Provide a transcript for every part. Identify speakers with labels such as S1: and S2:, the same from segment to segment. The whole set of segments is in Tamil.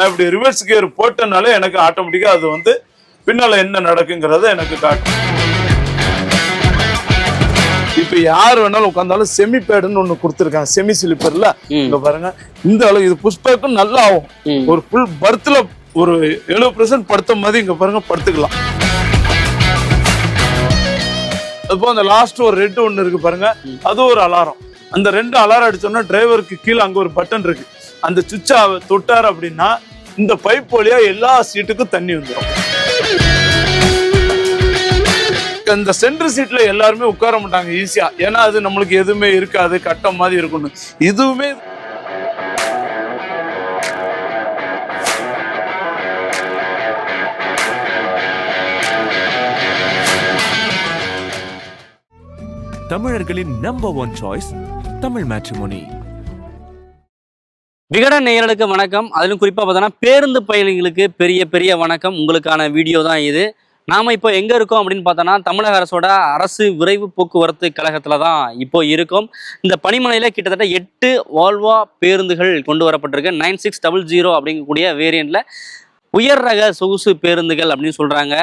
S1: நான் இப்படி ரிவர்ஸ் கியர் போட்டனாலே எனக்கு ஆட்டோமேட்டிக்கா அது வந்து பின்னால என்ன நடக்குங்கிறத எனக்கு காட்டும். இப்ப யார் வேணாலும் உட்காந்தாலும் செமி பேடுன்னு ஒண்ணு கொடுத்துருக்காங்க. செமி ஸ்லிப்பர்ல. இங்க பாருங்க. இந்த அளவு இது புஷ்பேக்கும் நல்லா ஆகும். ஒரு ஃபுல் பர்த்ல ஒரு எழுபது பர்சன்ட் படுத்த மாதிரி இங்க பாருங்க படுத்துக்கலாம். இப்போ அந்த லாஸ்ட் ஒரு ரெட் ஒண்ணு இருக்கு பாருங்க. அது ஒரு அலாரம் அந்த ரெண்டு அலாரம் அடிச்சோம்னா டிரைவருக்கு கீழே அங்க ஒரு பட்டன் இருக்கு. அந்த சுவிட்சை தொட்டார் அப்படின்னா இந்த பைப் வழியா எல்லா சீட்டுக்கும் தண்ணி வந்துடும் இந்த சென்டர் சீட்ல எல்லாருமே உட்கார மாட்டாங்க ஈஸியா ஏன்னா அது நம்மளுக்கு எதுவுமே இருக்காது கட்டம் மாதிரி இருக்கணும் இதுவுமே
S2: தமிழர்களின் number one choice Tamil Matrimony
S3: Vikatan நேயர்களுக்கு வணக்கம். அதிலும் குறிப்பாக பார்த்தோன்னா பேருந்து பயணிகளுக்கு பெரிய பெரிய வணக்கம். உங்களுக்கான வீடியோ தான் இது. நாம் இப்போ எங்கே இருக்கோம் அப்படின்னு பார்த்தோன்னா தமிழக அரசோட அரசு விரைவு போக்குவரத்து கழகத்தில் தான் இப்போ இருக்கோம். இந்த பனிமலையில் கிட்டத்தட்ட எட்டு வால்வா பேருந்துகள் கொண்டு வரப்பட்டிருக்கு. நைன் சிக்ஸ் டபுள் ஜீரோ அப்படிங்கக்கூடிய வேரியண்ட்டில் உயர் ரக சொகுசு பேருந்துகள் அப்படின்னு சொல்கிறாங்க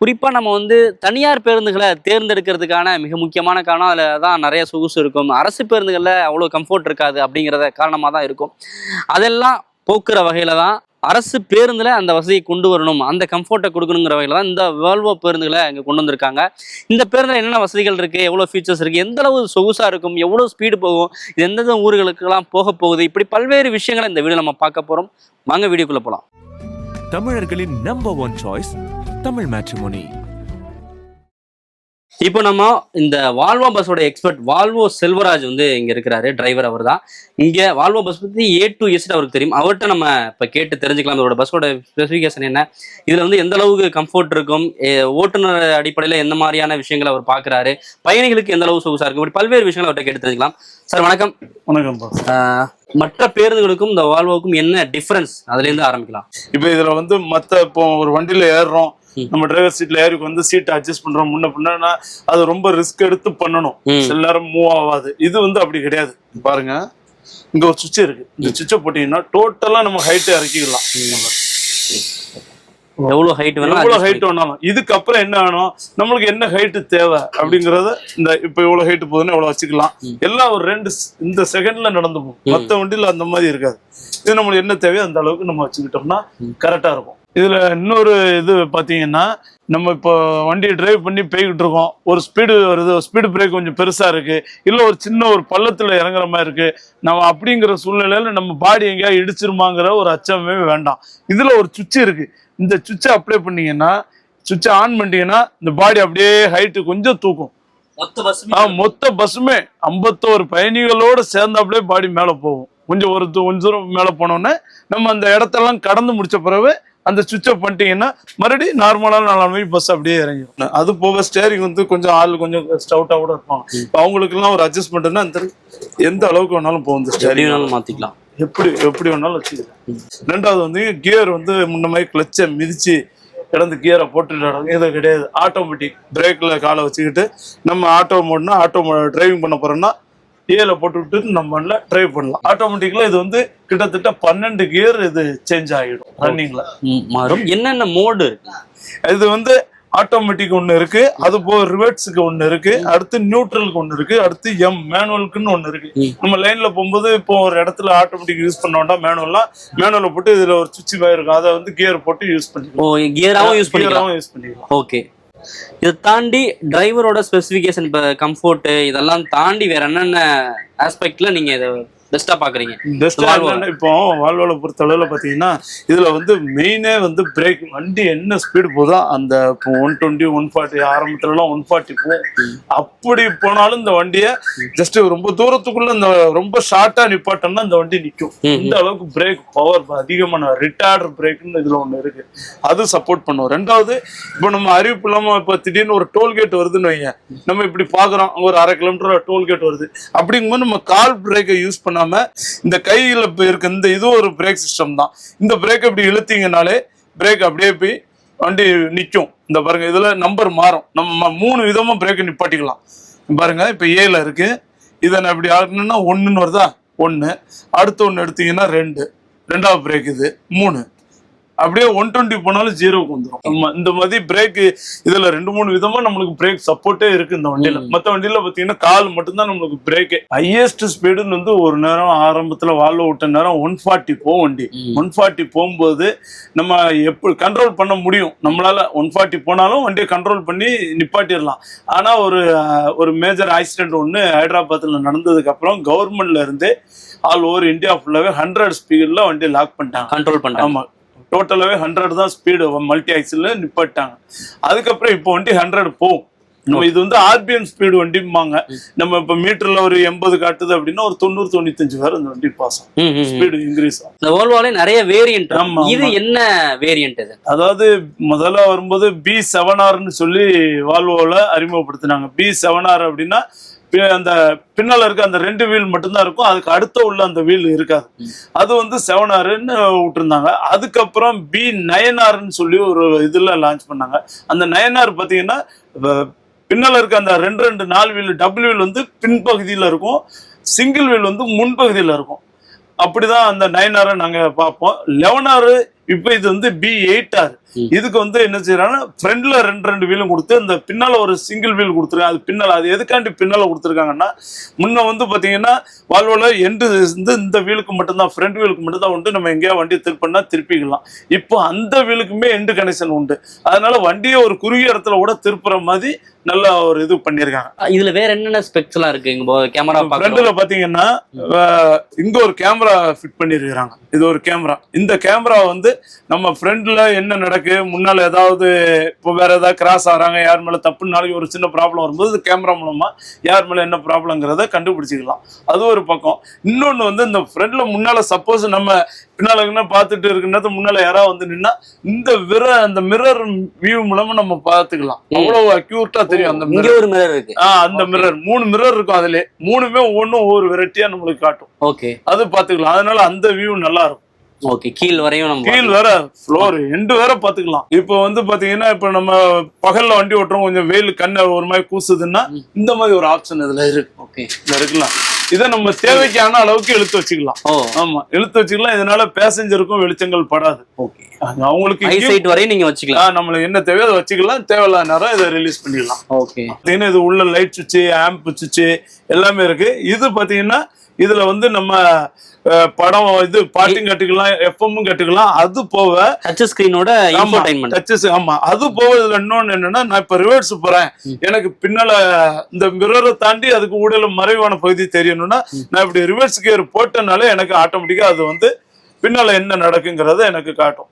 S3: குறிப்பாக நம்ம வந்து தனியார் பேருந்துகளை தேர்ந்தெடுக்கிறதுக்கான மிக முக்கியமான காரணம் அதில் தான் நிறைய சொகுசு இருக்கும். அரசு பேருந்துகளில் அவ்வளோ கம்ஃபோர்ட் இருக்காது அப்படிங்கிறத காரணமாக தான் இருக்கும். அதெல்லாம் போக்குற வகையில் தான் அரசு பேருந்தில் அந்த வசதியை கொண்டு வரணும். அந்த கம்ஃபோர்ட்டை கொடுக்கணுங்கிற வகையில் தான் இந்த வேல்வோ பேருந்துகளை இங்கே கொண்டு வந்திருக்காங்க. இந்த பேருந்தில் என்னென்ன வசதிகள் இருக்குது எவ்வளோ ஃபீச்சர்ஸ் இருக்குது எந்த அளவு சொகுசாக இருக்கும்? எவ்வளோ ஸ்பீடு போகும்? இது எந்தெந்த ஊர்களுக்கெல்லாம் போக போகுது? இப்படி பல்வேறு விஷயங்களை இந்த வீடியோ நம்ம பார்க்க போகிறோம் வாங்க வீடியோக்குள்ளே போகலாம்
S2: தமிழர்களின் number one choice Tamil matrimony
S3: இப்போ நம்ம இந்த வால்வோ பஸ்ஸோட எக்ஸ்பர்ட் வால்வோ செல்வராஜ் வந்து இங்க இருக்கிறாரு டிரைவர் அவர் தான் இங்க வால்வோ பஸ் பத்தி ஏ டு எஸ் அவருக்கு தெரியும். அவர்கிட்ட நம்ம இப்ப கேட்டு தெரிஞ்சுக்கலாம் இதோட பஸ்ஸோட ஸ்பெசிஃபிகேஷன் என்ன. இதுல வந்து எந்த அளவுக்கு கம்ஃபோர்ட் இருக்கும் ஓட்டுநர் அடிப்படையில எந்த மாதிரியான விஷயங்களை அவர் பாக்குறாரு பயணிகளுக்கு எந்த அளவு சொகுசா இருக்கும் இப்படி பல்வேறு விஷயங்களை அவர்கிட்ட கேட்டு தெரிஞ்சுக்கலாம். சார் வணக்கம்.
S1: வணக்கம்
S3: மற்ற பேருந்துகளுக்கும் இந்த வால்வோவுக்கும் என்ன டிஃபரன்ஸ் அதுல இருந்து ஆரம்பிக்கலாம்.
S1: இப்ப இதுல வந்து மத்த இப்போ ஒரு வண்டியில ஏறுறோம். நம்ம டிரைவர் சீட்ல ஏறி வந்து சீட் அட்ஜஸ்ட் பண்றோம் முன்ன பின்னா அது ரொம்ப ரிஸ்க் எடுத்து பண்ணணும். சில நேரம் மூவ் ஆகாது. இது வந்து அப்படி கிடையாது. பாருங்க இங்க ஒரு சுவிட்ச் இருக்கு. இந்த சுவிட்சை போட்டீங்கன்னா டோட்டலா நம்ம ஹைட் இறக்கிக்கலாம்
S3: எவ்வளவு ஹைட் வேணும்
S1: எவ்வளவு ஹைட் வேணாலும். இதுக்கப்புறம் என்ன வேணும்? நம்மளுக்கு என்ன ஹைட் தேவை அப்படிங்கறத இந்த இப்ப இவ்வளவு ஹைட் போகுதுன்னு இவ்வளவு வச்சுக்கலாம். எல்லாம் ஒரு ரெண்டு இந்த செகண்ட்ல நடந்து போகும். மத்த வண்டியில அந்த மாதிரி இருக்காது. இது நம்மளுக்கு என்ன தேவையோ அந்த அளவுக்கு நம்ம வச்சுக்கிட்டோம்னா கரெக்டா இருக்கும். இதுல இன்னொரு இது பாத்தீங்கன்னா நம்ம இப்போ வண்டியை டிரைவ் பண்ணி போய்கிட்டு இருக்கோம். ஒரு ஸ்பீடு வருது ஸ்பீடு பிரேக் கொஞ்சம் பெருசா இருக்கு. இல்ல ஒரு சின்ன ஒரு பள்ளத்துல இறங்குற மாதிரி இருக்கு. நம்ம அப்படிங்கிற சூழ்நிலையில நம்ம பாடி எங்கேயா இடிச்சிருமாங்கிற ஒரு அச்சமே வேண்டாம். இதுல ஒரு சுவிட்ச் இருக்கு. இந்த சுவிட்சை அப்ளை பண்ணீங்கன்னா சுவிட்சை ஆன் பண்ணிட்டீங்கன்னா இந்த பாடி அப்படியே ஹைட்டு கொஞ்சம் தூக்கும்.
S3: மொத்த பஸ்
S1: ஆ, மொத்த பஸ்ஸுமே ஐம்பத்தோரு பயணிகளோட சேர்ந்தாப்புலே பாடி மேல போகும். கொஞ்சம் ஒரு தூ- கொஞ்ச தூரம் மேல போனோடனே நம்ம அந்த இடத்தெல்லாம் கடந்து முடிச்ச பிறகு அந்த சுவிட்ச் ஆஃப் பண்ணிட்டீங்கன்னா மறுபடியும் நார்மலான நாலு மணிக்கு பஸ் அப்படியே இறங்கிடும் அது போக ஸ்டேரிங் வந்து கொஞ்சம் ஆள் கொஞ்சம் ஸ்டவுட்டா கூட இருப்பாங்க. இப்ப அவங்களுக்கெல்லாம் ஒரு அட்ஜஸ்ட்மெண்ட்னா இந்த எந்த அளவுக்கு வேணாலும் போகும் இந்த ஸ்டேரிங்
S3: வேணாலும் மாத்திக்கலாம்.
S1: எப்படி எப்படி வேணாலும் வச்சுக்கலாம். ரெண்டாவது வந்து கியர் வந்து முன்ன மாதிரி கிளச்சை மிதிச்சு கிடந்து கியரை போட்டுட்டு இது கிடையாது. ஆட்டோமேட்டிக் பிரேக்ல காலை வச்சுக்கிட்டு நம்ம ஆட்டோ மோட்னா ஆட்டோ டிரைவிங் பண்ண போறோம்னா ஏல போட்டு விட்டு நம்ம டிரைவ் பண்ணலாம். ஆட்டோமேட்டிக்ல இது வந்து கிட்டத்தட்ட பன்னெண்டு கியர் இது சேஞ்ச் ஆகிடும் ரன்னிங்ல
S3: மாறும். என்னென்ன மோடு
S1: இது வந்து ஆட்டோமேட்டிக் ஒன்னு இருக்கு அது போக ரிவர்ட்ஸுக்கு ஒன்னு இருக்கு அடுத்து நியூட்ரலுக்கு ஒன்னு இருக்கு அடுத்து எம் மேனுவலுக்குன்னு ஒன்னு இருக்கு. நம்ம லைன்ல போகும்போது இப்போ ஒரு இடத்துல ஆட்டோமேட்டிக் யூஸ் பண்ண வேண்டாம் மேனுவல்லாம் மேனுவல போட்டு இதுல ஒரு சுவிட்ச் இருக்கும். அதை வந்து கியர் போட்டு யூஸ் பண்ணிக்கலாம்.
S3: கியராவும் யூஸ் பண்ணிக்கலாம்
S1: Gear-ஆவும் யூஸ் பண்ணிக்கலாம்.
S3: ஓகே இதை தாண்டி டிரைவரோட ஸ்பெசிஃபிகேஷன் இப்போ கம்ஃபோர்ட்டு இதெல்லாம் தாண்டி வேற என்னென்ன ஆஸ்பெக்ட்ல நீங்க இதை பெஸ்டா பாக்குறீங்க.
S1: Best
S3: Volvo.
S1: இப்போ வால்வோல பொறுத்த அளவுல பாத்தீங்கன்னா இதுல வந்து மெயினே வந்து பிரேக் வண்டி என்ன ஸ்பீடு போதோ அந்த ஒன் டுவெண்ட்டி ஒன் ஃபார்ட்டி ஆரம்பத்துல எல்லாம் ஒன் ஃபார்ட்டி போகும் அப்படி போனாலும் இந்த வண்டியை ஜஸ்ட் ரொம்ப தூரத்துக்குள்ள இந்த ரொம்ப ஷார்ட்டா நிப்பாட்டோம்னா இந்த வண்டி நிக்கும். இந்த அளவுக்கு பிரேக் பவர் அதிகமான ரிட்டார்டர் பிரேக்னு இதுல ஒண்ணு இருக்கு. அது சப்போர்ட் பண்ணும். ரெண்டாவது இப்போ நம்ம அறிவிப்பு இல்லாம இப்போ திடீர்னு ஒரு டோல்கேட் வருதுன்னு வைங்க. நம்ம இப்படி பாக்குறோம் ஒரு அரை கிலோமீட்டர் டோல்கேட் வருது. அப்படிங்கும்போது நம்ம கால் பிரேக்கை யூஸ் பண்ணாம இந்த கையில் இருக்க இந்த இது ஒரு பிரேக் சிஸ்டம் தான். இந்த பிரேக் இப்படி இழுத்தீங்கனாலே பிரேக் அப்படியே போய் வண்டி நிற்கும் இந்த பாருங்க இதில் நம்பர் மாறும். நம்ம மூணு விதமா பிரேக்கை நிப்பாட்டிக்கலாம். பாருங்க இப்போ ஏல இருக்கு. இதை நான் இப்படி ஆடணும்னா ஒன்றுன்னு வருதா? ஒன்று அடுத்து ஒன்று எடுத்தீங்கன்னா ரெண்டு. ரெண்டாவது பிரேக் இது. மூணு. அப்படியே ஒன் டுவெண்ட்டி போனாலும் ஜீரோக்கு வந்துடும் இந்த மாதிரி பிரேக் இதுல ரெண்டு மூணு விதமா நம்மளுக்கு பிரேக் சப்போர்ட்டே இருக்கு இந்த வண்டியில. மத்த வண்டியில பாத்தீங்கன்னா கால் மட்டும்தான் நம்மளுக்கு பிரேக் ஹையஸ்ட் ஸ்பீடுன்னு வந்து ஒரு நேரம் ஆரம்பத்துல வால்வ விட்ட நேரம் ஒன் ஃபார்ட்டி போகும் வண்டி. ஒன் ஃபார்ட்டி போகும்போது நம்ம எப்படி கண்ட்ரோல் பண்ண முடியும். நம்மளால ஒன் ஃபார்ட்டி போனாலும் வண்டியை கண்ட்ரோல் பண்ணி நிப்பாட்டிடலாம். ஆனா ஒரு ஒரு மேஜர் ஆக்சிடென்ட் ஒன்று ஹைதராபாத்தில் நடந்ததுக்கு அப்புறம் கவர்மெண்ட்ல இருந்து ஆல் ஓவர் இந்தியா ஃபுல்லாவே ஹண்ட்ரட் ஸ்பீட்ல வண்டி லாக் பண்ணிட்டாங்க.
S3: கண்ட்ரோல் பண்றாங்க
S1: ஆமா. டோட்டலாவே ஹண்ட்ரட் தான் ஸ்பீடு மல்டி ஆக்சில் நிப்பாட்டாங்க. அதுக்கப்புறம் இப்போ வண்டி ஹண்ட்ரட் போகும். நம்ம இது வந்து ஆர்பிஎம் ஸ்பீடு வண்டிம்பாங்க. நம்ம இப்ப மீட்டர்ல ஒரு எண்பது காட்டுது அப்படின்னா ஒரு தொண்ணூறு தொண்ணூத்தஞ்சு வரை இந்த வண்டி பாஸ் ஆகும்.
S3: ம், ம், ம்.
S1: ஸ்பீடு இன்க்ரீஸ் ஆகும்.
S3: இந்த ஓல்வோல நிறைய வேரியன்ட்
S1: ஆமா,
S3: இது. என்ன வேரியன்ட் இது?
S1: அதாவது முதல்ல வரும்போது பி செவன் ஆர்னு சொல்லி வால்வோல அறிமுகப்படுத்தினாங்க. பி செவன் ஆர் அப்படின்னா அந்த பின்னால இருக்க அந்த ரெண்டு வீல் மட்டும்தான் இருக்கும். அதுக்கு அடுத்த உள்ள அந்த வீல் இருக்காது. அது வந்து செவன் ஆறுன்னு விட்டுருந்தாங்க. அதுக்கப்புறம் பி நயன் ஆறுன்னு சொல்லி ஒரு இதில் லான்ச் பண்ணாங்க. அந்த நயன் ஆறு பார்த்தீங்கன்னா பின்னால் பின்னால இருக்க அந்த ரெண்டு ரெண்டு நாலு வீல் டபுள் வீல் வந்து பின்பகுதியில் இருக்கும். சிங்கிள் வீல் வந்து முன்பகுதியில் இருக்கும். அப்படிதான் அந்த நைன் ஆரை நாங்கள் பார்ப்போம். லெவன் ஆறு இப்போ இது வந்து பி எயிட்
S3: ஆறு
S1: இதுக்கு வந்து என்ன செய்யறாங்கன்னா ஃப்ரண்ட்ல ரெண்டு ரெண்டு வீலும் கொடுத்து இந்த பின்னால ஒரு சிங்கிள் வீல் கொடுத்துருக்காங்க அது பின்னால அது எதுக்காண்டி பின்னால கொடுத்துருக்காங்கன்னா முன்ன வந்து பாத்தீங்கன்னா வால்வோல எண்டு இந்த வீலுக்கு மட்டும்தான் ஃப்ரண்ட் வீலுக்கு மட்டும்தான் உண்டு. நம்ம எங்கேயா வண்டி திருப்பினா திருப்பிக்கலாம் இப்போ அந்த வீலுக்குமே எண்டு கனெக்ஷன் உண்டு. அதனால வண்டியை ஒரு குறுகிய இடத்துல கூட திருப்புற மாதிரி நல்ல ஒரு இது பண்ணியிருக்காங்க
S3: இதுல வேற என்னென்ன ஸ்பெக்ஸ் எல்லாம் இருக்கு? இங்க கேமரா
S1: ஃப்ரண்ட்ல பாத்தீங்கன்னா இங்க ஒரு கேமரா ஃபிட் பண்ணிருக்காங்க இது ஒரு கேமரா இந்த கேமரா வந்து நம்ம ஃப்ரண்ட்ல என்ன நடக்கு முன்னால ஏதாவது இப்போ வேற ஏதாவது கிராஸ் ஆறாங்க யார் மேல தப்பு நாளைக்கு ஒரு சின்ன ப்ராப்ளம் வரும்போது கேமரா மூலமா யார் மேல என்ன ப்ராப்ளங்கிறத கண்டுபிடிச்சிக்கலாம். அது ஒரு பக்கம். இன்னொன்னு வந்து இந்த ஃப்ரண்ட்ல முன்னால சப்போஸ் நம்ம பின்னால எங்கன்னா பார்த்துட்டு இருக்கிற முன்னால யாராவது வந்து நின்னா இந்த விர அந்த மிரர் வியூ மூலமா நம்ம பார்த்துக்கலாம். அவ்வளவு அக்யூரட்டா தெரியும் அந்த
S3: மிரர் இருக்கு.
S1: ஆ அந்த மிரர் மூணு மிரர் இருக்கும் அதுல மூணுமே ஒவ்வொன்றும் ஒவ்வொரு வெரைட்டியா நம்மளுக்கு காட்டும்.
S3: ஓகே
S1: அது பாத்துக்கலாம் அதனால அந்த வியூ நல்லா இருக்கும்.
S3: ஓகே கீழ் வரையும் நம்ம
S1: கீழ் வேற ஃப்ளோர் எண்டு வேற பாத்துக்கலாம் இப்போ வந்து பாத்தீங்கன்னா இப்போ நம்ம பகல்ல வண்டி ஓட்டுறோம் கொஞ்சம் வெயில் கண்ணை ஒரு மாதிரி கூசுதுன்னா இந்த மாதிரி ஒரு ஆப்ஷன் இதுல இருக்கு.
S3: ஓகே.
S1: இதுல இருக்கலாம். இதை நம்ம தேவைக்கான அளவுக்கு இழுத்து வச்சுக்கலாம். ஆமா இழுத்து வச்சுக்கலாம். இதனால பேசஞ்சருக்கும் வெளிச்சங்கள் படாது. அவங்களுக்கு
S3: ஐ
S1: இங்கேயும்,
S3: சைட் வரையும் நீங்க வச்சுக்கலாம்.
S1: நம்மளுக்கு என்ன தேவையோ அதை வச்சுக்கலாம். தேவையில்லாத நேரம் இதை ரிலீஸ் பண்ணிடலாம்.
S3: ஓகே.
S1: இது உள்ள லைட் சுவிட்சு ஆம்ப் சுவிட்சு எல்லாமே இருக்கு. இது பார்த்தீங்கன்னா இதுல வந்து நம்ம படம் இது பாட்டும் கட்டுக்கலாம் எஃப்எம்மும் கட்டுக்கலாம் அது போக
S3: டச் ஸ்கிரீனோட
S1: டச்சஸ் ஆமா. அது போக இதுல இன்னொன்னு என்னன்னா நான் இப்ப ரிவர்ஸ் போறேன். எனக்கு பின்னால இந்த மிரரை தாண்டி அதுக்கு ஊடல மறைவான பகுதி தெரியணும்னா நான் இப்படி ரிவர்ஸ் கியர் போட்டனாலே எனக்கு ஆட்டோமேட்டிக்கா அது வந்து பின்னால என்ன நடக்குங்கிறத எனக்கு காட்டும்.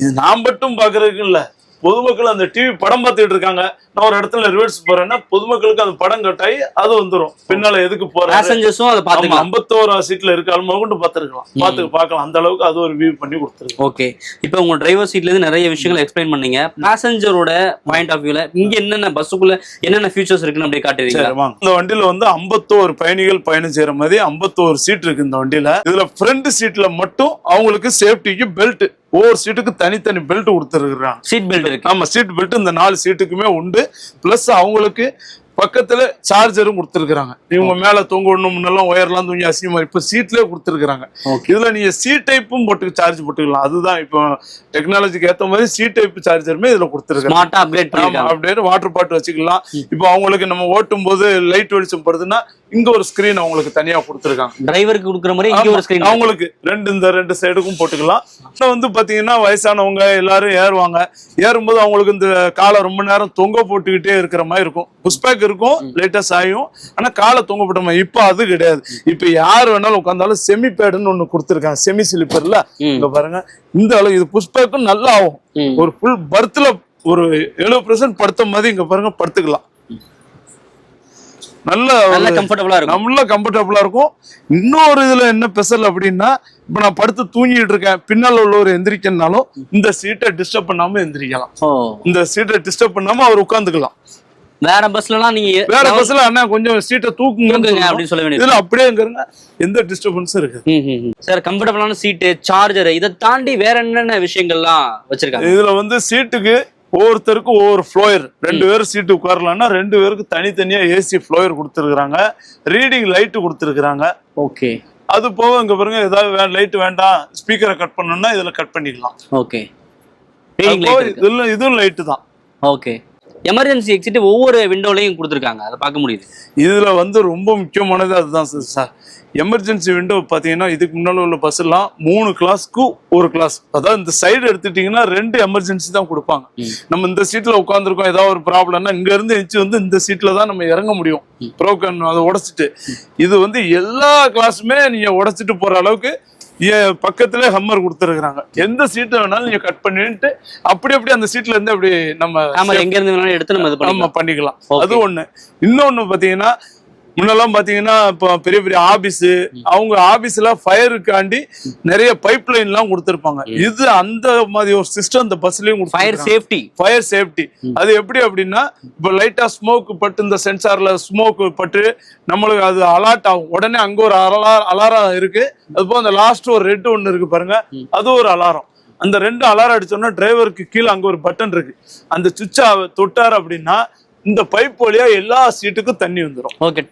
S1: இது நான் மட்டும் பாக்குறதுக்கு இல்ல பொதுமக்கள் அந்த டிவி படம் பார்த்துட்டு இருக்காங்க. நான் ஒரு இடத்துல ரிவர்ஸ் போறேன்னா பொதுமக்களுக்கு அந்த படம் கட்டாயி அது வந்துரும். பின்னால எதுக்கு
S3: பேசஞ்சர்ஸும் அதை
S1: ஆமா
S3: பாத்துக்கலாம்
S1: ஐம்பத்தோரா சீட்ல இருக்காலும் கொண்டு பாத்துருக்கலாம் பாத்து பார்க்கலாம். அந்த அளவுக்கு அது ஒரு வியூ பண்ணி கொடுத்துருக்கு.
S3: ஓகே இப்போ உங்க டிரைவர் சீட்ல இருந்து நிறைய விஷயங்கள் எக்ஸ்பிளைன் பண்ணீங்க. பேசஞ்சரோட பாயிண்ட் ஆஃப் வியூல இங்க என்னென்ன பஸ்ஸுக்குள்ள என்னென்ன ஃபீச்சர்ஸ் இருக்குன்னு அப்படியே
S1: சரி வாங்க. இந்த வண்டியில வந்து 51 பயணிகள் பயணம் செய்யற மாதிரி 51 சீட் இருக்கு இந்த வண்டியில. இதுல ஃப்ரண்ட் சீட்ல மட்டும் அவங்களுக்கு சேஃப்டிக்கு பெல்ட் ஒவ்வொரு சீட்டுக்கு தனித்தனி பெல்ட் கொடுத்துருக்குறாங்க
S3: சீட் பெல்ட் இருக்கு.
S1: ஆமா சீட் பெல்ட் இந்த நாலு சீட்டுக்குமே உண்டு. பிளஸ் அவங்களுக்கு பக்கத்துல சார்ஜரும் கொடுத்துருக்காங்க இவங்க மேல தொங்க விடணும் முன்னெல்லாம் ஒயர்லாம் தூங்கி அசிங்கமா இப்ப சீட்லயே கொடுத்துருக்காங்க இதுல நீங்க சி டைப்பும் போட்டு சார்ஜ் போட்டுக்கலாம். அதுதான் இப்போ டெக்னாலஜிக்கு ஏத்த மாதிரி சி டைப் சார்ஜருமே இதுல கொடுத்துருக்காங்க அப்படியே வாட்டர் பாட்டு வச்சுக்கலாம். இப்போ அவங்களுக்கு நம்ம ஓட்டும் போது லைட் வெளிச்சம் படுதுன்னா இங்க ஒரு ஸ்கிரீன் அவங்களுக்கு தனியா கொடுத்துருக்காங்க.
S3: டிரைவருக்கு கொடுக்குற மாதிரி இங்க ஒரு ஸ்கிரீன்
S1: அவங்களுக்கு ரெண்டு இந்த ரெண்டு சைடுக்கும் போட்டுக்கலாம். இன்னும் வந்து பாத்தீங்கன்னா வயசானவங்க எல்லாரும் ஏறுவாங்க. ஏறும்போது அவங்களுக்கு இந்த காலை ரொம்ப நேரம் தொங்க போட்டுக்கிட்டே இருக்கிற மாதிரி இருக்கும். புஷ்பேக் இருக்கும் லைட்டா சாயும் ஆனா காலை தொங்க போட்ட மாதிரி இப்ப அது கிடையாது. இப்ப யார் வேணாலும் உட்காந்தாலும் செமி பேடுன்னு ஒண்ணு கொடுத்துருக்காங்க. செமி ஸ்லிப்பர்ல. இங்க பாருங்க. இந்த அளவு இது புஷ்பேக்கும் நல்லா ஆகும். ஒரு ஃபுல் பர்த்ல ஒரு எழுபது பர்சன்ட் படுத்த மாதிரி இங்க பாருங்க படுத்துக்கலாம். நல்ல
S3: நல்ல கம்ஃபர்டபுளா இருக்கும்.
S1: நல்ல கம்ஃபர்டபுளா இருக்கும். இன்னொரு இதுல என்ன ஸ்பெஷல் அப்படின்னா இப்ப நான் படுத்து தூங்கிட்டு இருக்கேன் பின்னால உள்ளவர் எந்திரிக்கனாலும் இந்த சீட்டை டிஸ்டர்ப் பண்ணாம எந்திரிக்கலாம். இந்த சீட்டை டிஸ்டர்ப் பண்ணாம அவர் உட்காந்துக்கலாம்
S3: வேற பஸ்லலாம் நீங்க
S1: வேற பஸ்ல அண்ணா கொஞ்சம் சீட்டை தூக்குங்க
S3: அப்படின்னு சொல்ல வேண்டியது.
S1: இதுல அப்படியே இருங்க எந்த டிஸ்டர்பன்ஸும் இருக்கு
S3: சார் கம்ஃபர்டபுளான சீட்டு சார்ஜர் இதை தாண்டி வேற என்னென்ன விஷயங்கள்லாம் வச்சிருக்காங்க?
S1: இதுல வந்து சீட்டுக்கு ஒவ்வொருத்தருக்கும் ஒவ்வொரு ஃப்ளோயர் ரெண்டு பேரும் சீட்டு உட்காரலாம்னா ரெண்டு பேருக்கு தனித்தனியா ஏசி ஃப்ளோயர் கொடுத்துருக்காங்க ரீடிங் லைட் கொடுத்துருக்காங்க
S3: ஓகே
S1: அது போக இங்க பாருங்க ஏதாவது லைட் வேண்டாம். ஸ்பீக்கரை கட் பண்ணணும்னா இதுல கட் பண்ணிக்கலாம்.
S3: ஓகே
S1: இதுல இதுவும் லைட்டு தான்.
S3: ஓகே எமர்ஜென்சி எக்ஸிட் ஒவ்வொரு விண்டோலையும் கொடுத்துருக்காங்க. அதை பார்க்க முடியுது.
S1: இதுல வந்து ரொம்ப முக்கியமானது அதுதான் சார் சார் எமர்ஜென்சி விண்டோ பாத்தீங்கன்னா இதுக்கு முன்னால உள்ள பஸ் எல்லாம் மூணு கிளாஸ்க்கு ஒரு கிளாஸ் அதாவது இந்த சைடு எடுத்துட்டீங்கன்னா ரெண்டு எமர்ஜென்சி தான் கொடுப்பாங்க. நம்ம இந்த சீட்ல உட்காந்துருக்கோம் ஏதாவது ஒரு ப்ராப்ளம்னா இங்க இருந்து எச்சு வந்து இந்த சீட்ல தான் நம்ம இறங்க முடியும். ப்ரோக்கன் அதை உடைச்சிட்டு. இது வந்து எல்லா கிளாஸுமே நீங்க உடைச்சிட்டு போற அளவுக்கு பக்கத்துல ஹம்மர் கொடுத்துருக்காங்க எந்த சீட்டு வேணாலும் நீங்க கட் பண்ணிட்டு அப்படி அப்படி அந்த சீட்ல இருந்து அப்படி நம்ம
S3: எங்க இருந்து வேணாலும் எடுத்து நம்ம பண்ணிக்கலாம்.
S1: அது ஒண்ணு. இன்னொன்னு பாத்தீங்கன்னா முன்னெல்லாம் பாத்தீங்கன்னா இப்போ பெரிய பெரிய ஆபீஸ் அவங்க ஆபீஸ்ல ஃபயருக்காண்டி நிறைய பைப் லைன் எல்லாம் கொடுத்திருப்பாங்க இது அந்த மாதிரி ஒரு சிஸ்டம் இந்த பஸ்லயும்
S3: ஃபயர் சேஃப்டி
S1: ஃபயர் சேஃப்டி அது எப்படி அப்படின்னா இப்போ லைட்டா ஸ்மோக் பட்டு இந்த சென்சார்ல ஸ்மோக் பட்டு நம்மளுக்கு அது அலர்ட் ஆகும். உடனே அங்க ஒரு அலாரம் அலாரம் இருக்கு. அது போக அந்த லாஸ்ட் ஒரு ரெட் ஒன்னு இருக்கு பாருங்க. அது ஒரு அலாரம் அந்த ரெண்டு அலாரம் அடிச்சோம்னா டிரைவருக்கு கீழே அங்க ஒரு பட்டன் இருக்கு. அந்த சுவிட்சை தொட்டார் அப்படின்னா இந்த பைப் வழியா எல்லா சீட்டுக்கும் தண்ணி வந்துடும்
S3: ஓகே.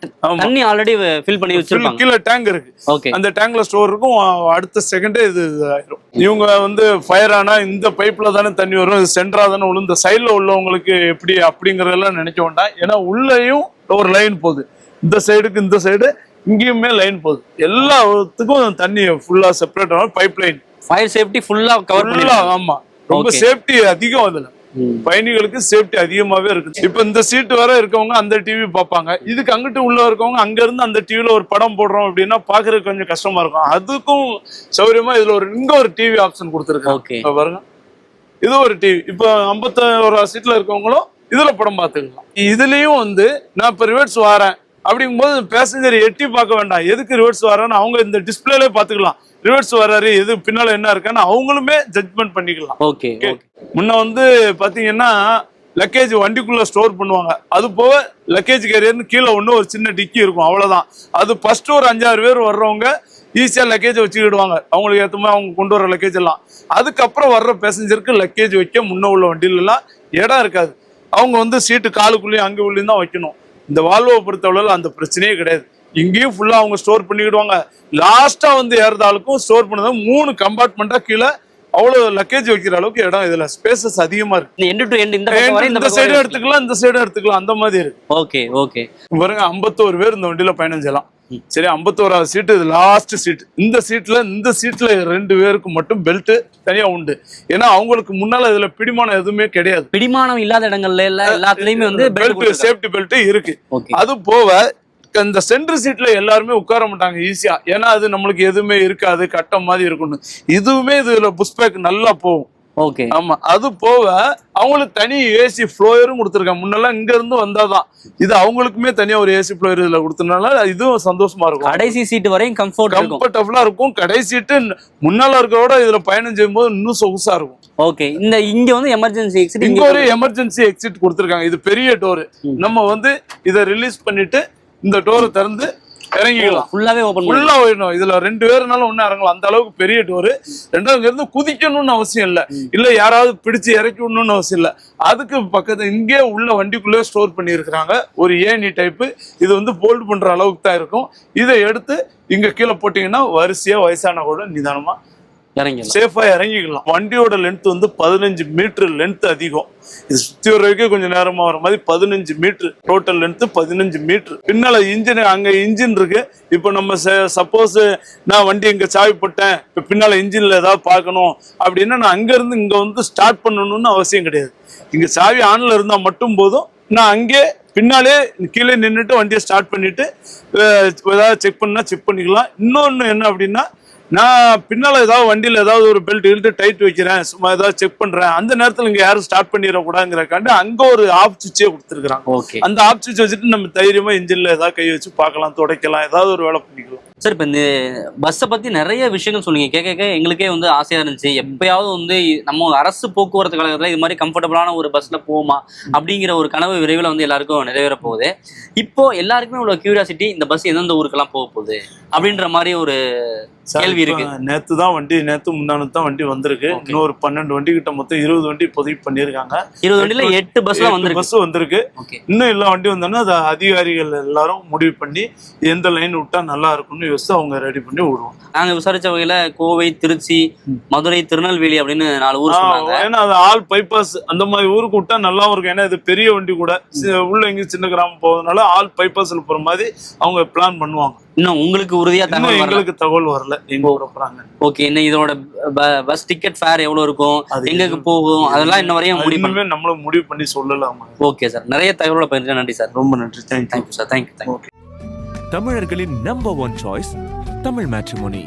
S3: தண்ணி ஆல்ரெடி ஃபில் பண்ணி வச்சிருப்பாங்க.
S1: கீழே டேங்க் இருக்கு.
S3: ஓகே
S1: அந்த டேங்க்ல ஸ்டோர் இருக்கும் அடுத்த செகண்டே இது ஆயிரும் இவங்க வந்து ஃபயர் ஆனா இந்த பைப்ல தானே தண்ணி வரும் இது சென்டரா தானே விழும் இந்த சைட்ல உள்ளவங்களுக்கு எப்படி அப்படிங்கறதெல்லாம் நினைக்க வேண்டாம். ஏன்னா உள்ளேயும் ஒரு லைன் போகுது. இந்த சைடுக்கு இந்த சைடு இங்கேயுமே லைன் போகுது. எல்லாத்துக்கும் தண்ணி ஃபுல்லா செப்பரேட் ஆகும் பைப் லைன்
S3: ஃபயர் சேஃப்டி ஃபுல்லா கவர்
S1: ஃபுல்லா ஆமா. ரொம்ப. சேஃப்டி அதிகம் அதுல. பயணிகளுக்கு சேஃப்டி அதிகமாவே இருக்கு இப்ப இந்த சீட் வர இருக்கவங்க அந்த டிவி பார்ப்பாங்க. இதுக்கு அங்கிட்டு உள்ள இருக்கவங்க அங்க இருந்து அந்த டிவில ஒரு படம் போடுறோம் அப்படின்னா பாக்குறதுக்கு கொஞ்சம் கஷ்டமா இருக்கும். அதுக்கும் சௌகரியமா இதுல ஒரு இங்க ஒரு டிவி ஆப்ஷன் கொடுத்துருக்காங்க. பாருங்க. இது ஒரு டிவி இப்போ ஐம்பத்தோரா சீட்ல இருக்கவங்களும் இதுல படம் பார்த்துக்கலாம். இதுலயும் வந்து நான் இப்ப ரிவர்ஸ் வரேன். அப்படிங்கும்போது பேசஞ்சர் எட்டி பார்க்க வேண்டாம். எதுக்கு ரிவர்ஸ் வரேன்னு அவங்க இந்த டிஸ்பிளேல பாத்துக்கலாம் ரிவர்ஸ் வராரு எது பின்னால என்ன இருக்கான்னு அவங்களுமே ஜட்ஜ்மெண்ட் பண்ணிக்கலாம்.
S3: ஓகே.
S1: முன்ன வந்து பாத்தீங்கன்னா லக்கேஜ் வண்டிக்குள்ள ஸ்டோர் பண்ணுவாங்க. அது போக லக்கேஜ் கேரியர்னு கீழே ஒண்ணு ஒரு சின்ன டிக்கி இருக்கும். அவ்வளவுதான். அது ஃபர்ஸ்ட் ஒரு அஞ்சாறு பேர் வர்றவங்க ஈஸியா லக்கேஜ் வச்சுக்கிடுவாங்க. அவங்களுக்கு ஏற்ற மாதிரி அவங்க கொண்டு வர லக்கேஜ் எல்லாம். அதுக்கப்புறம் வர்ற பேசஞ்சருக்கு லக்கேஜ் வைக்க முன்ன உள்ள வண்டியில எல்லாம் இடம் இருக்காது. அவங்க வந்து சீட்டு காலுக்குள்ளேயும் அங்கே உள்ளேயும் தான் வைக்கணும். இந்த வால்வோவை பொறுத்தளவில் அந்த பிரச்சனையே கிடையாது. இங்கேயும் ஃபுல்லா அவங்க ஸ்டோர் பண்ணிக்கிடுவாங்க. லாஸ்டா வந்து ஏறதாளுக்கும் ஸ்டோர் பண்ணது மூணு கம்பார்ட்மெண்ட்டா கீழே அவ்வளவு லக்கேஜ் வைக்கிற அளவுக்கு இடம் இதுல. ஸ்பேசஸ் அதிகமா இருக்கு.
S3: இந்த எண்டு டு எண்ட் இந்த பக்கம் வரை இந்த
S1: இந்த
S3: பக்கம்
S1: சைடு
S3: வரை
S1: எடுத்துக்கலாம் இந்த சைடு எடுத்துக்கலாம் அந்த மாதிரி இருக்கு.
S3: ஓகே ஓகே
S1: பாருங்க ஐம்பத்தோரு பேர் இந்த வண்டியில பயணம் செய்யலாம். சரி ஐம்பத்தோராவது சீட்டு இது லாஸ்ட் சீட் இந்த சீட்ல இந்த சீட்ல ரெண்டு பேருக்கு மட்டும் பெல்ட் தனியா உண்டு. ஏன்னா அவங்களுக்கு முன்னால இதுல பிடிமானம் எதுவுமே கிடையாது.
S3: பிடிமானம் இல்லாத இடங்கள்ல எல்லாத்துலயுமே வந்து
S1: பெல்ட் சேஃப்டி பெல்ட் இருக்கு. அது போக இந்த சென்டர் சீட்ல எல்லாருமே உட்கார மாட்டாங்க ஈஸியா ஏன்னா அது நம்மளுக்கு எதுவுமே இருக்காது கட்டம் மாதிரி இருக்கணும் இதுவுமே இதுல புஷ் பேக் நல்லா போகும்.
S3: ஓகே
S1: ஆமா அது போக அவங்களுக்கு தனி ஏசி ஃப்ளோயரும் கொடுத்துருக்காங்க. முன்னெல்லாம் இங்க இருந்து வந்தாதான். இது அவங்களுக்குமே தனியா ஒரு ஏசி ஃப்ளோயர் இதுல கொடுத்தனால இதுவும் சந்தோஷமா இருக்கும்.
S3: கடைசி சீட் வரையும் கம்ஃபர்ட்
S1: கம்ஃபர்டபுளா இருக்கும். கடைசிட்டு முன்னால இருக்கிறோட இதுல பயணம் செய்யும்போது இன்னும் சொகுசா இருக்கும்.
S3: ஓகே இந்த இங்க வந்து எமர்ஜென்சி எக்ஸிட்
S1: இங்க ஒரு எமர்ஜென்சி எக்ஸிட் கொடுத்துருக்காங்க. இது பெரிய டோர் நம்ம வந்து இதை ரிலீஸ் பண்ணிட்டு இந்த டோரை திறந்து இறங்கிக்கலாம்.
S3: ஃபுல்லாவே ஓபன்
S1: ஃபுல்லா போயிடணும் இதுல ரெண்டு பேருனாலும் ஒண்ணு இறங்கலாம். அந்த அளவுக்கு பெரிய டோரு ரெண்டாவது இருந்து குதிக்கணும்னு அவசியம் இல்ல. இல்ல யாராவது பிடிச்சு இறக்கி விடணும்னு அவசியம் இல்ல. அதுக்கு பக்கத்து இங்கே உள்ள வண்டிக்குள்ளே ஸ்டோர் பண்ணி இருக்கிறாங்க ஒரு ஏணி டைப்பு இது வந்து போல்ட் பண்ற அளவுக்கு தான் இருக்கும். இதை எடுத்து இங்க கீழே போட்டீங்கன்னா வரிசையா வயசான கூட நிதானமா சேஃபா இறங்கிக்கலாம். வண்டியோட லென்த் வந்து பதினஞ்சு மீட்டர் லென்த் அதிகம். இது சுத்தி வரைக்கும் கொஞ்சம் நேரமா வர மாதிரி பதினஞ்சு மீட்டர் டோட்டல் லென்த் பதினஞ்சு மீட்டர் பின்னால இன்ஜின் அங்க இன்ஜின் இருக்கு. இப்போ நம்ம சப்போஸ் நான் வண்டி இங்க சாவி போட்டேன் இப்போ பின்னால இன்ஜின்ல ஏதாவது பார்க்கணும். அப்படின்னா நான் அங்க இருந்து இங்க வந்து ஸ்டார்ட் பண்ணணும்னு அவசியம் கிடையாது. இங்க சாவி ஆன்ல இருந்தா மட்டும் போதும். நான் அங்கே பின்னாலே கீழே நின்றுட்டு வண்டியை ஸ்டார்ட் பண்ணிட்டு ஏதாவது செக் பண்ணா செக் பண்ணிக்கலாம். இன்னொன்று என்ன அப்படின்னா நான் பின்னால ஏதாவது வண்டியில ஏதாவது ஒரு பெல்ட் இழுத்து டைட் வைக்கிறேன் சும்மா ஏதாவது செக் பண்றேன். அந்த நேரத்துல இங்க யாரும் ஸ்டார்ட் பண்ணிடக்கூடாதுங்கிறக்காண்டி அங்க ஒரு ஆப் சுவிட்சே கொடுத்துருக்காங்க
S3: ஓகே
S1: அந்த ஆப் சுவிட்ச் வச்சுட்டு நம்ம தைரியமா இன்ஜின்ல ஏதாவது கை வச்சு பார்க்கலாம் துடைக்கலாம் ஏதாவது ஒரு வேலை பண்ணிக்கலாம்.
S3: சார் இப்போ இந்த பஸ்ஸை பத்தி நிறைய விஷயங்கள் சொன்னீங்க கேட்க கேட்க எங்களுக்கே வந்து ஆசையா இருந்துச்சு. எப்பயாவது வந்து நம்ம அரசு போக்குவரத்து கழகத்துல இது மாதிரி கம்ஃபர்டபுளான ஒரு பஸ்ல போமா அப்படிங்கிற ஒரு கனவு விரைவில் வந்து எல்லாருக்கும் நிறைவேற போகுது. இப்போ எல்லாருக்குமே உள்ள கியூரியாசிட்டி இந்த பஸ் எந்தெந்த ஊருக்கெல்லாம் போக போகுது? அப்படின்ற மாதிரி ஒரு கேள்வி இருக்கு.
S1: நேத்து தான் வண்டி நேத்து முந்தானத்து தான் வண்டி வந்திருக்கு. இன்னொரு பன்னெண்டு வண்டி கிட்ட மொத்தம் இருபது வண்டி இப்போதைக்கு பண்ணியிருக்காங்க.
S3: இருபது வண்டியில எட்டு பஸ்லாம் வந்திருக்கு.
S1: பஸ் வந்திருக்கு. இன்னும் எல்லா வண்டி வந்தோன்னா அதை அதிகாரிகள் எல்லாரும் முடிவு பண்ணி எந்த லைன் விட்டா நல்லா இருக்கும்னு வச்சு அவங்க ரெடி பண்ணி விடுவோம்.
S3: நாங்க விசாரிச்ச வகையில கோவை திருச்சி மதுரை திருநெல்வேலி அப்படின்னு நாலு ஊர் சொன்னாங்க.
S1: ஏன்னா அது ஆல் பைபாஸ் அந்த மாதிரி ஊருக்கு விட்டா நல்லாவும் இருக்கும். ஏன்னா இது பெரிய வண்டி கூட. உள்ள எங்கேயும் சின்ன கிராமம் போவதனால ஆல் பைபாஸ்ல போற மாதிரி அவங்க பிளான் பண்ணுவாங்க.
S3: இன்னும் உங்களுக்கு உறுதியா தகவல்
S1: எங்களுக்கு தகவல் வரல. எங்க போறாங்க.
S3: ஓகே இன்னும் இதோட பஸ் டிக்கெட் ஃபேர் எவ்வளவு இருக்கும்?
S1: அது
S3: எங்கக்கு போகும்? அதெல்லாம் இன்ன வரையும் முடிவு
S1: நம்மளும் முடிவு பண்ணி சொல்லலாமா?
S3: Okay sir. நிறைய தகவலோட பகிர்ந்து நன்றி சார்.
S1: ரொம்ப நன்றி.
S3: Thank you sir thank you thank you
S2: தமிழர்களின் number one choice Tamil matrimony